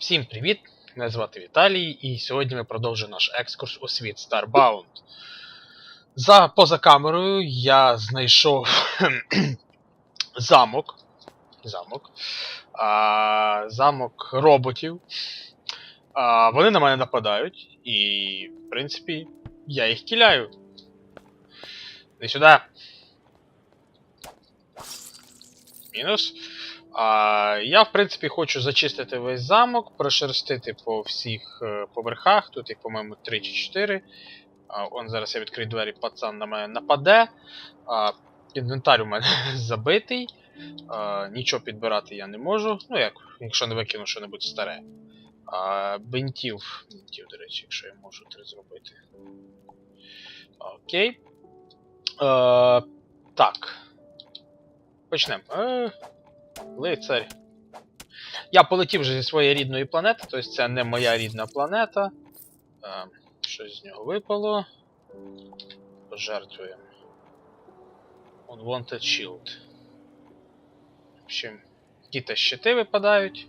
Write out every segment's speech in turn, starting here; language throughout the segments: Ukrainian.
Всім привіт! Мене звати Віталій, і сьогодні ми продовжуємо наш екскурс у світ Starbound. За поза камерою я знайшов замок. Замок. А, замок роботів. А, вони на мене нападають, і, в принципі, я їх кіляю. Іди сюди. Мінус. А, я, в принципі, хочу зачистити весь замок, прошерстити по всіх е, поверхах. Тут їх, по-моєму, 3 чи 4. А, он зараз я відкрию двері, пацан на мене нападе. А, інвентар у мене забитий. А, нічого підбирати я не можу. Ну, як, якщо не викину щось старе. А, бинтів. Бинтів, до речі, якщо я можу це зробити. Окей. Е, так. Почнемо. Лицарь. Я полетів вже зі своєї рідної планети, тобто це не моя рідна планета. Е, щось з нього випало. Пожертвуємо. Unwanted Shield. В общем, якісь щити випадають.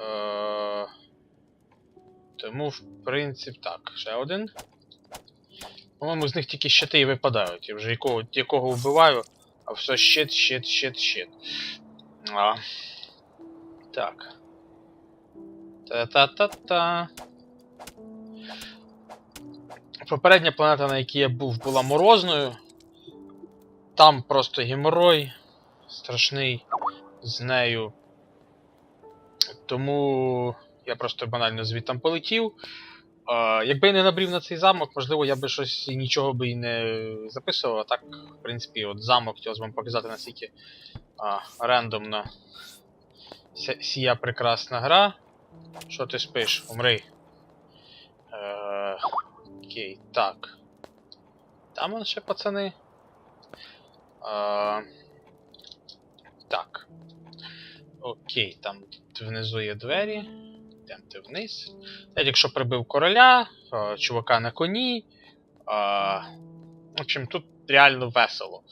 Е, тому, в принципі, так, ще один. По-моєму, з них тільки щити і випадають. Я вже якого, якого вбиваю, а все щит, щит, щит, щит. А. Так. Та-та-та-та. Попередня планета, на якій я був, була морозною. Там просто геморой страшний з нею. Тому я просто банально звідтам полетів. Якби я не набрів на цей замок, можливо, я би щось нічого би і не записував. А так, в принципі, от замок хотілося вам показати, наскільки а, рандомна сія прекрасна гра. Що ти спиш? Умри. Е, окей, так. Там он ще пацани. Е, так. Окей, там внизу є двері. Йдемте вниз. Якщо прибив короля, е, чувака на коні. Е, в общем, тут реально весело.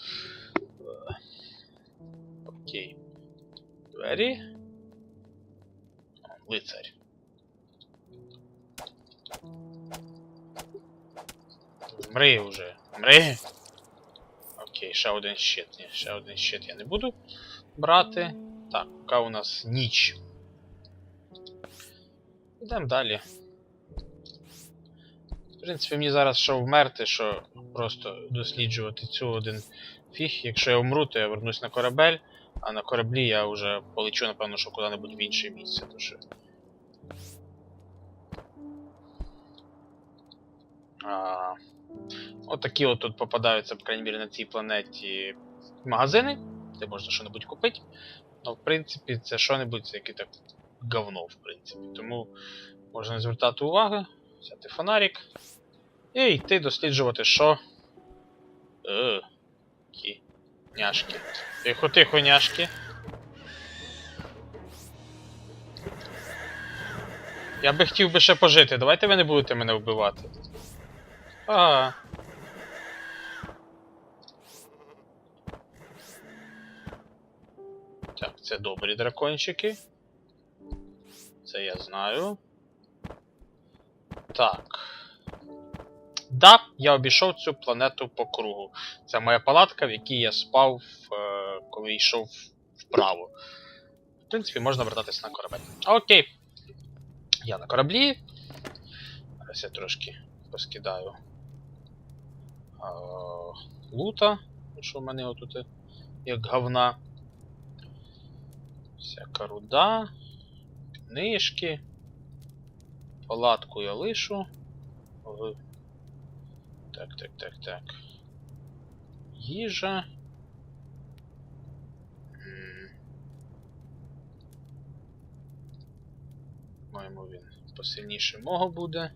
Е, Окей. Двері. Лицарь. Мри вже. Мри. Окей, ще один щит. Ні, ще один щит я не буду брати. Так, яка у нас ніч. Йдемо далі. В принципі, мені зараз що вмерти, що просто досліджувати цю один фіг. Якщо я вмру, то я вернусь на корабель, а на кораблі я вже полечу, напевно, що куди-небудь в інше місце. То що... А... От такі от тут попадаються, по крайній мірі, на цій планеті магазини, де можна щось купити. Ну, в принципі, це що-небудь, яке так говно, в принципі. Тому можна звертати уваги, взяти фонарик і йти досліджувати, що. Е, няшки. Тихо, тихо, няшки. Я би хотів би ще пожити. Давайте ви не будете мене вбивати. А. Так, це добрі дракончики. Це я знаю. Так. Да, я обійшов цю планету по кругу. Це моя палатка, в якій я спав, е, коли йшов вправо. В принципі, можна вертатися на корабель. Окей. Я на кораблі. Зараз я трошки поскидаю. лута, що в мене отут як говна. Всяка руда, книжки. Палатку я лишу. Так, так, так, так. Їжа. Маємо він посильніше мого буде.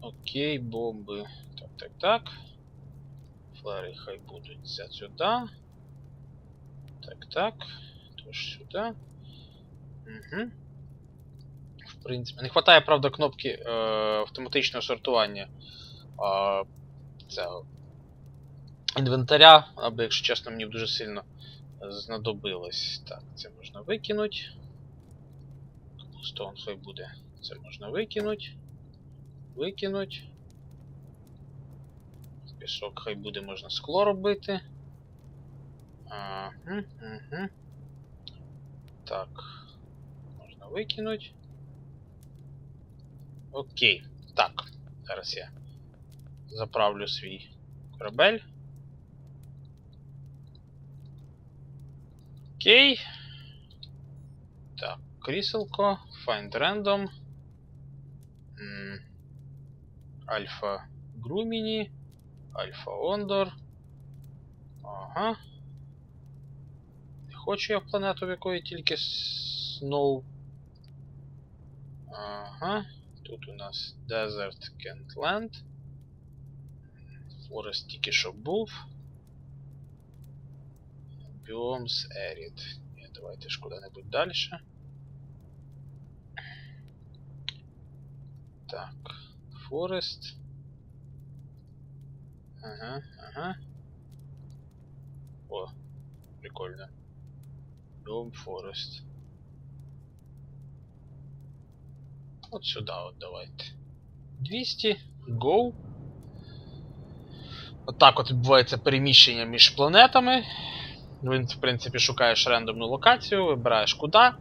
Окей, бомби. Так, так, так. Флери хай будуть за сюди. Так, так. Тож сюди. Угу. В принципі. Не вистачає, правда, кнопки е, автоматичного сортування е, цього інвентаря, або, якщо чесно, мені дуже сильно знадобилось. Так, це можна викинути. Стоун хай буде. Це можна викинути. Викинуть. Пісок хай буде, можна скло робити. Ага, угу. Так. Можна викинути. Окей. Так. Зараз я заправлю свій корабель. Окей. Так, кріселко, find random. М, Альфа Груміні. Альфа Ондор. Ага. Не хочу я в планету, в якої тільки Сноу. Ага. Тут у нас Desert Can't Land. Форест тільки що був. Biomes Arid. Ні, давайте ж куди-небудь далі. Так. Форест. Ага, ага. О, прикольно. Biome Forest. От сюди от давайте. 200. Go. Отак от відбувається переміщення між планетами. Він, в принципі, шукаєш рандомну локацію, вибираєш куди,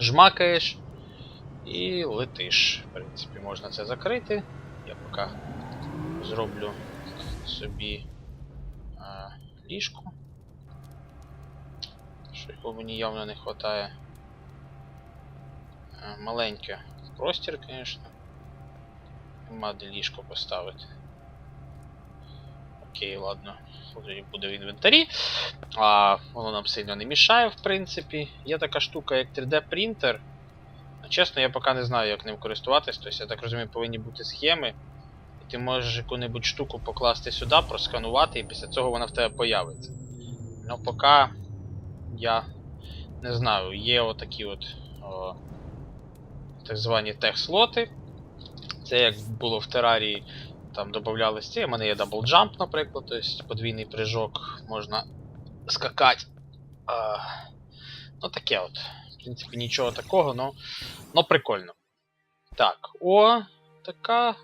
жмакаєш і летиш. В принципі, можна це закрити. Я поки зроблю собі а, ліжко. Що його мені явно не вистачає. Маленьке простір, звісно. Нема де ліжко поставити. Окей, ладно. Буде в інвентарі. А, воно нам сильно не мішає, в принципі. Є така штука, як 3D-принтер. Чесно, я поки не знаю, як ним користуватись. Тобто, я так розумію, повинні бути схеми. І ти можеш яку-небудь штуку покласти сюди, просканувати, і після цього вона в тебе появиться. Ну, поки я не знаю, є отакі от о, так звані тех-слоти. Це як було в терарії, там додавалися ці. У мене є даблджамп, наприклад, тобто подвійний прыжок, можна скакати. А, ну таке от. В принципі, нічого такого, но, но прикольно. Так, о, така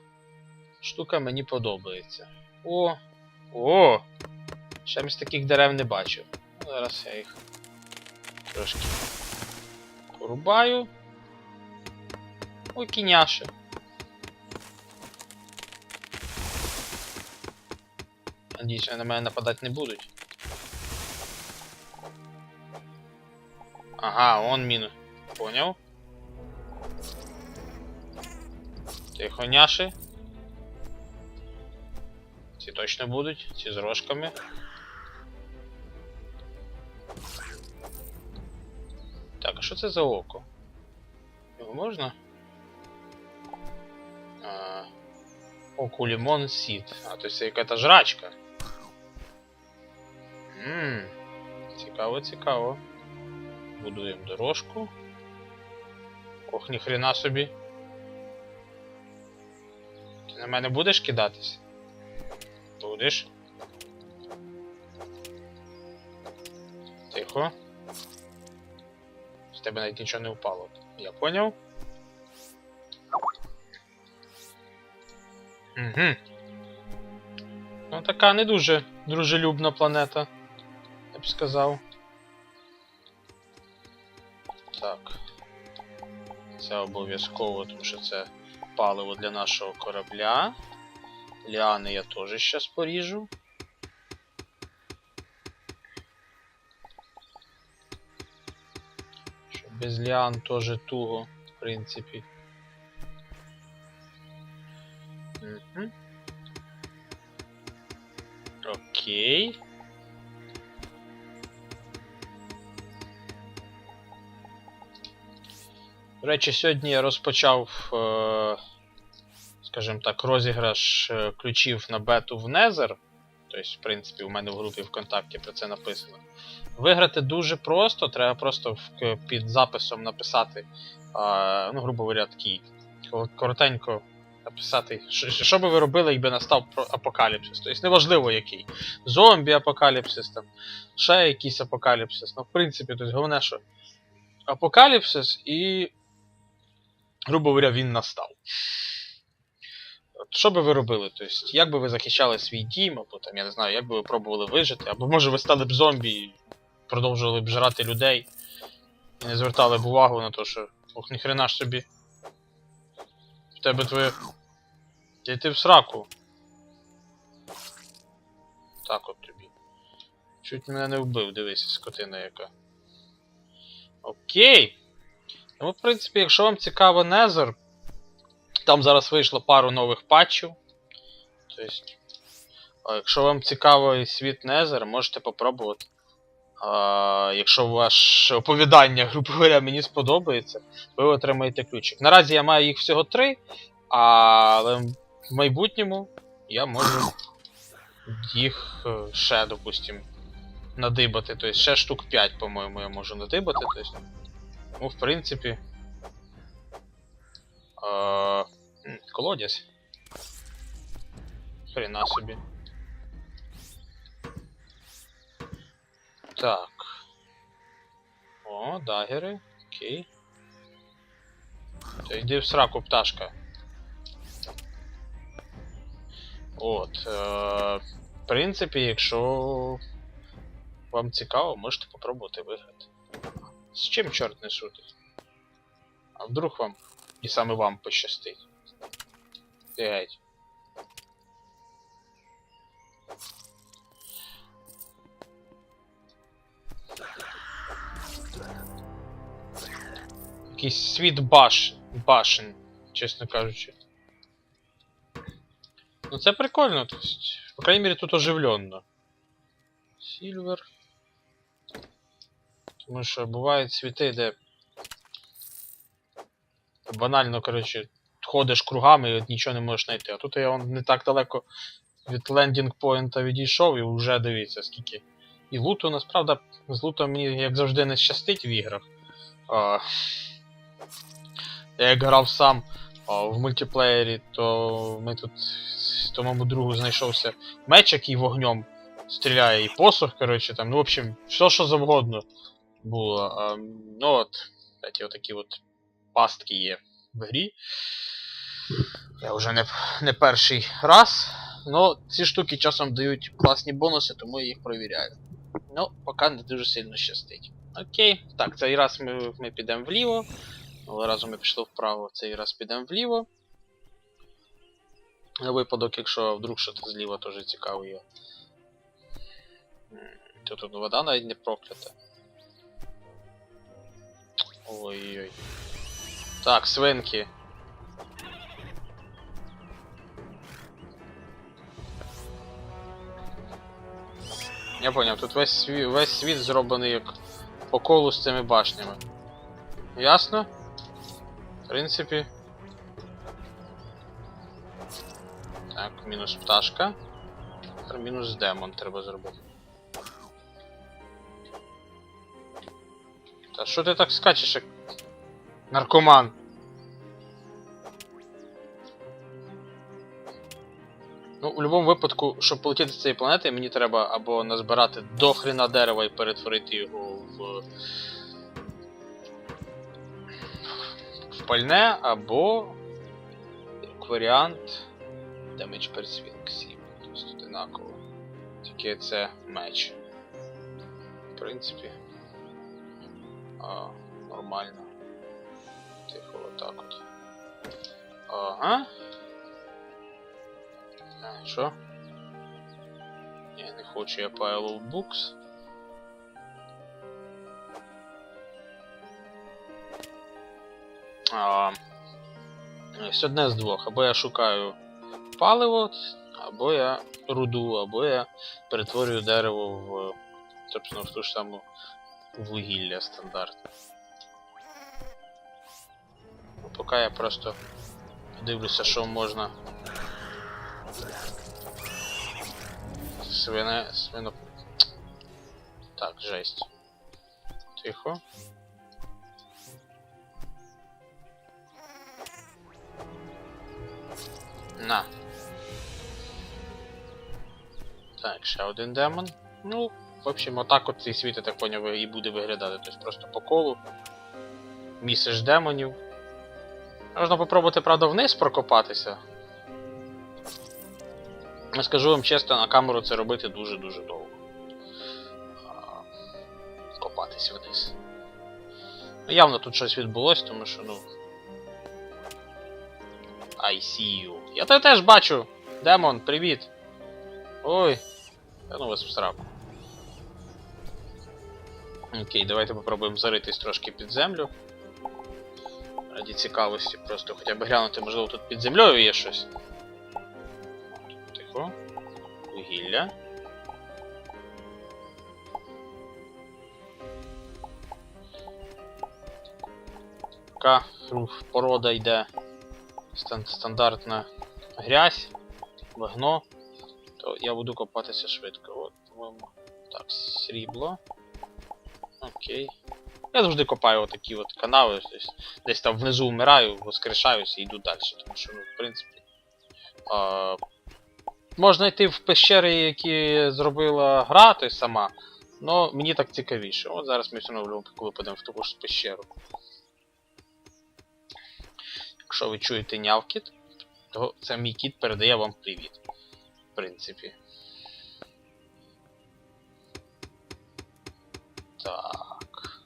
штука мені подобається. О! О! Ще з таких дерев не бачив. Зараз я їх трошки порубаю. Ой, кіняше. Надіюсь, вони на мене нападати не будуть. Ага, он мінус. Поняв. Тихо, няши. Ці точно будуть, ці з рожками. Так, а що це за око? Його можна? Оку лимон сід. А, то це яка-то жрачка. Ммм. Цікаво, цікаво. Будуємо дорожку. Ох, ніхрена собі. Ти на мене будеш кидатись? Будеш. Тихо. З тебе навіть нічого не впало. Я поняв. Угу. Ну, така не дуже дружелюбна планета, я б сказав. Так. Це обов'язково, тому що це паливо для нашого корабля. Ліани я теж зараз поріжу. Без ліан теж туго, в принципі. Угу. Окей. До речі, сьогодні я розпочав, е, скажімо так, розіграш е, ключів на бету в Nether. Тобто, в принципі, у мене в групі ВКонтакті про це написано. Виграти дуже просто, треба просто під записом написати, ну, грубо говоря, такий коротенько написати, що, що би ви робили, якби настав апокаліпсис. Тобто неважливо який. Зомбі апокаліпсис, там, ще якийсь апокаліпсис. Ну, в принципі, тобто, головне, що апокаліпсис і грубо говоря, він настав. Що би ви робили? Тобто, як би ви захищали свій дім, або там, я не знаю, як би ви пробували вижити, або може ви стали б зомбі і продовжували б жрати людей і не звертали б увагу на те, що ох, ніхрена ж собі. Тебе твоє. Та йти в сраку. Так от тобі. Чуть мене не вбив, дивися, скотина яка. Окей. Ну, в принципі, якщо вам цікаво Незер, там зараз вийшло пару нових патчів. Тобто, якщо вам цікавий світ Незер, можете попробувати. А, якщо ваше оповідання, грубо говоря, мені сподобається, ви отримаєте ключик. Наразі я маю їх всього три, але в майбутньому я можу їх е, ще, допустим, надибати. Тобто ще штук 5, по-моєму, я можу надибати. Тобто, ну, в принципі. Е, колодязь. Хрена собі. Так. О, дагери. Окей. Та йди в сраку, пташка. От. Е, в принципі, якщо вам цікаво, можете попробувати виграти. З чим чорт не шутить? А вдруг вам і саме вам пощастить? Ти Якийсь світ баш... башен, чесно кажучи. Ну це прикольно, то есть, по крайней мере тут оживленно. Сільвер. Тому що бувають світи, де банально, коротше, ходиш кругами і от нічого не можеш знайти. А тут я вон не так далеко від лендінг поінта відійшов і вже дивіться, скільки. І луту, насправді, з лутом мені, як завжди, не щастить в іграх. А, я як грав сам а, в мультиплеєрі, то ми тут з тому другу знайшовся меч, який вогнем стріляє, і посох, коротше, там, ну, в общем, все, що завгодно було. А, ну от, кстати, отакі от пастки є в грі. Я вже не, не перший раз. Ну, ці штуки часом дають класні бонуси, тому я їх провіряю. Ну, поки не дуже сильно щастить. Окей. Так, цей раз ми, ми підемо вліво. Минулого разу ми пішли вправо, цей раз підемо вліво. На випадок, якщо вдруг щось зліва теж цікаво є. Тут, вода навіть не проклята. Ой-ой-ой. Так, свинки. Я поняв, тут весь світ, весь світ зроблений як по колу з цими башнями. Ясно? Принципі. Так, мінус пташка. Тепер мінус демон треба зробити. Та що ти так скачеш, як наркоман? Ну, у будь-якому випадку, щоб полетіти з цієї планети, мені треба або назбирати до хрена дерева і перетворити його в. Пальне, або як варіант Damage per swing 7. Тобто одинаково. Тільки це меч. В принципі. А, нормально. Тихо, отак от. Ага. Що? Я не хочу, я Pile of Books. А, ось одне з двох. Або я шукаю паливо, або я руду, або я перетворюю дерево в, собственно, в ту ж саму вугілля стандартне. Поки я просто дивлюся, що можна. Свине. свино. Так, жесть. Тихо. На. Так, ще один демон. Ну, в общем, отак от цей світ, я так поняв, і буде виглядати. Тобто просто по колу. Місиш демонів. Можна попробувати, правда, вниз прокопатися. Я скажу вам чесно, на камеру це робити дуже-дуже довго. А, Копатися вниз. Ну, явно тут щось відбулось, тому що, ну. I see you. Я тебе теж бачу! Демон, привіт! Ой! Я ну вас в сраку. Окей, давайте попробуємо заритись трошки під землю. Раді цікавості, просто хоча б глянути, можливо, тут під землею є щось. Тихо. Вугілля. Така порода йде. Стан- стандартна грязь, вогно. То я буду копатися швидко. От, по-моєму. Так, срібло. Окей. Я завжди копаю отакі от канави, десь, десь там внизу вмираю, воскрешаюся і йду далі. Тому що, ну, в принципі. А, можна йти в пещери, які зробила гра, той сама. але мені так цікавіше. От зараз ми одно коли підемо в таку ж пещеру. Якщо ви чуєте нявкіт, то це мій кіт передає вам привіт. В принципі. Так.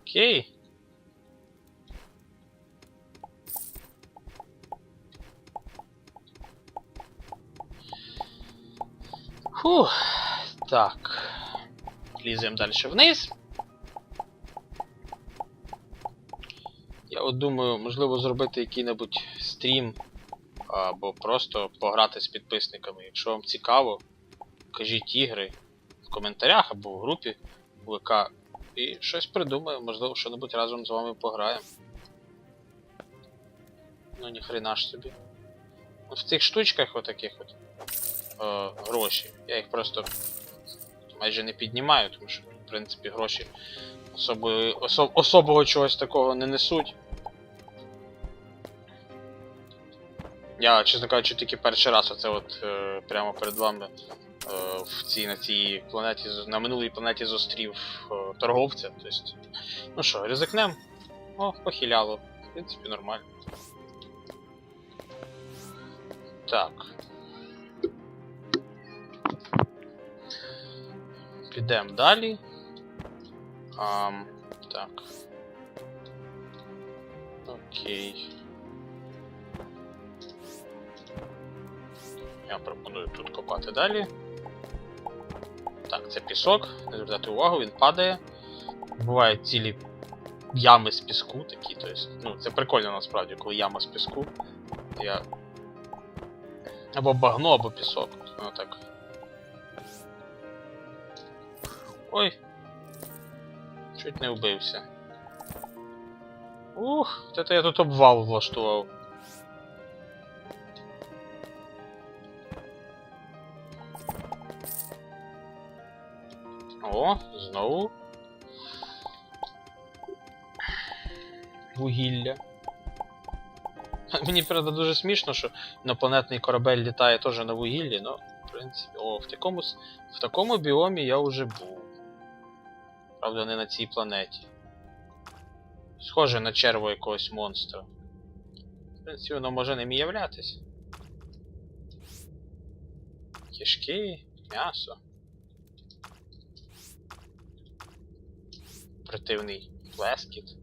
Окей. Фух. Так. Ліземо далі вниз. Я от думаю, можливо, зробити який-небудь стрім або просто пограти з підписниками. Якщо вам цікаво, кажіть ігри в коментарях або в групі ВК. І щось придумаю, можливо, що-небудь разом з вами пограємо. Ну ніхрена ж собі. От в цих штучках отаких от е, гроші. Я їх просто майже не піднімаю, тому що, в принципі, гроші особої, осо, особого чогось такого не несуть. Я, чесно кажучи, тільки перший раз оце от е, прямо перед вами е, в цій, на цій планеті, на минулій планеті зустрів е, торговця. Тобто, ну що, ризикнем? О, похиляло. В принципі, нормально. Так. Підемо далі. Ам, так. Окей. Я пропоную тут копати далі. Так, це пісок. Не звертати увагу, він падає. Бувають цілі ями з піску такі, тобто, ну, це прикольно насправді, коли яма з піску. Я. Або багно, або пісок. Ну так. Ой. Чуть не вбився. Ух, це я тут обвал влаштував. О, знову. Вугілля. Мені правда дуже смішно, що інопланетний корабель літає теж на вугіллі, но в принципі. О, в такому, в такому біомі я вже був. Правда, не на цій планеті. Схоже на черво якогось монстра. В принципі, воно може ним і являтись. Кишки, м'ясо. Противний плескіт.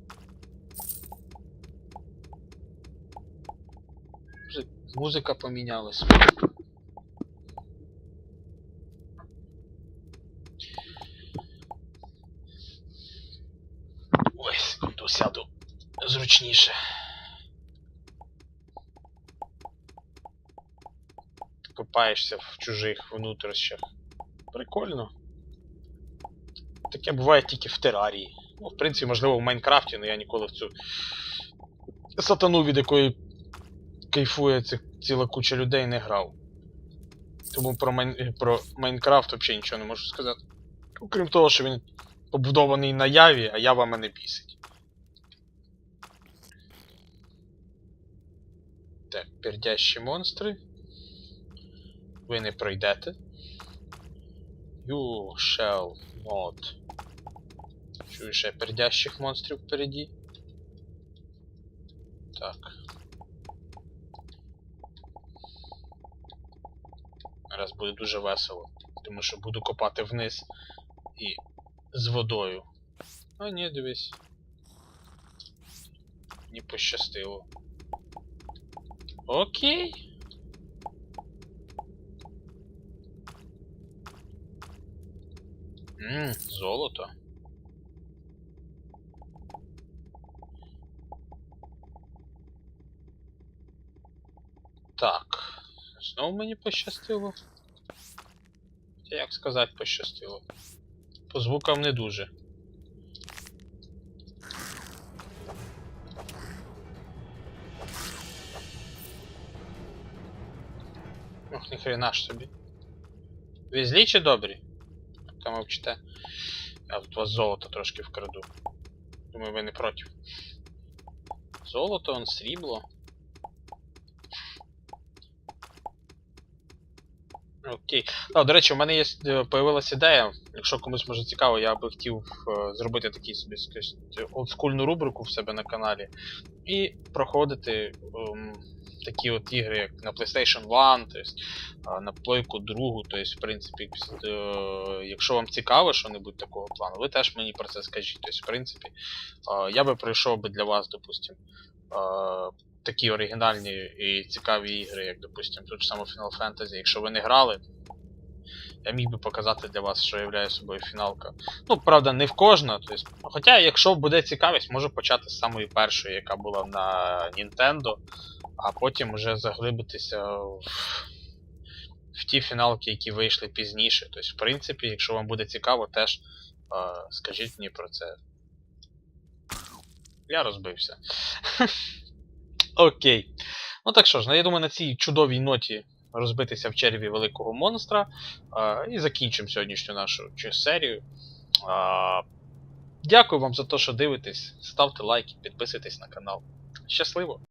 Музика помінялась. Ой, секунду сяду зручніше. Ти копаєшся в чужих внутрішнях. Прикольно. Таке буває тільки в терарії. Ну, в принципі, можливо, в Майнкрафті, але я ніколи в цю сатану, від якої кайфує ці, ціла куча людей, не грав. Тому про, Майн... про Майнкрафт взагалі нічого не можу сказати. Окрім того, що він побудований на яві, а ява мене бісить. Так, пердящі монстри. Ви не пройдете. You shall not. Чую ще пердящих монстрів впереді. Так. Зараз буде дуже весело. Тому що буду копати вниз і з водою. А ні, дивись. Не пощастило. Окей. Ммм, золото. Так. Знову мені пощастило. Як сказати пощастило. По звукам не дуже. Ох, ніхрена ж собі. Ви злі чи добрі? Там мовчите. Я от вас золото трошки вкраду. Думаю, ви не проти. Золото, он срібло. Окей. А, до речі, у мене є е, появилася ідея. Якщо комусь може цікаво, я би хотів е, зробити такий собі скажімо, олдскульну рубрику в себе на каналі і проходити ем, такі от ігри, як на PlayStation 1, тобто, на плойку другу. Тобто, в принципі, е, якщо вам цікаво що-небудь такого плану, ви теж мені про це скажіть. Тобто, в принципі, е, я би пройшов би для вас, допустим, е, такі оригінальні і цікаві ігри, як, допустим, тут саме Final Fantasy. Якщо ви не грали, я міг би показати для вас, що являє собою фіналка. Ну, правда, не в кожна. Тобто, хоча, якщо буде цікавість, можу почати з самої першої, яка була на Nintendo, а потім вже заглибитися в, в ті фіналки, які вийшли пізніше. Тобто, в принципі, якщо вам буде цікаво, теж е, скажіть мені про це. Я розбився. Окей. Ну так що ж, ну, я думаю, на цій чудовій ноті розбитися в черві великого монстра. А, і закінчимо сьогоднішню нашу серію. А, дякую вам за те, що дивитесь. Ставте лайки, підписуйтесь на канал. Щасливо!